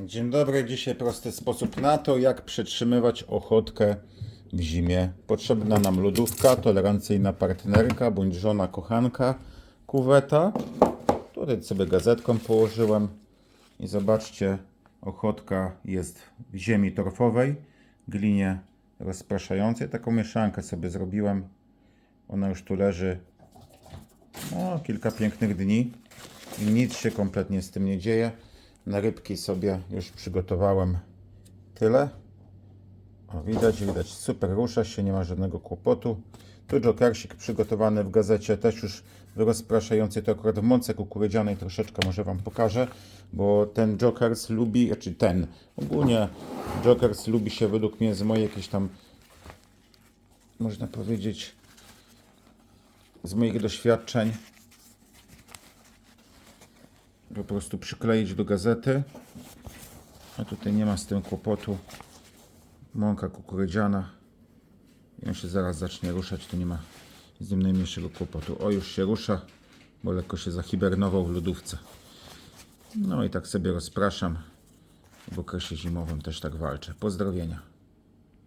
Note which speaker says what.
Speaker 1: Dzień dobry, dzisiaj prosty sposób na to, jak przetrzymywać ochotkę w zimie. Potrzebna nam lodówka, tolerancyjna partnerka bądź żona kochanka, kuweta. Tutaj sobie gazetką położyłem i zobaczcie, ochotka jest w ziemi torfowej, glinie rozpraszającej. Taką mieszankę sobie zrobiłem. Ona już tu leży no, kilka pięknych dni i nic się kompletnie z tym nie dzieje. Na rybki sobie już przygotowałem tyle. O, widać, widać, super, rusza się, nie ma żadnego kłopotu. Tu jokersik przygotowany w gazecie, też już rozpraszający, to akurat w mące kukurydzianej troszeczkę może Wam pokażę, bo ten jokers lubi, znaczy ten, ogólnie jokers lubi się według mnie z mojej jakiejś tam, można powiedzieć, z moich doświadczeń po prostu przykleić do gazety. A tutaj nie ma z tym kłopotu. Mąka kukurydziana. I on się zaraz zacznie ruszać, to nie ma z nim najmniejszego kłopotu. O, już się rusza, bo lekko się zahibernował w lodówce. No i tak sobie rozpraszam. W okresie zimowym też tak walczę. Pozdrowienia.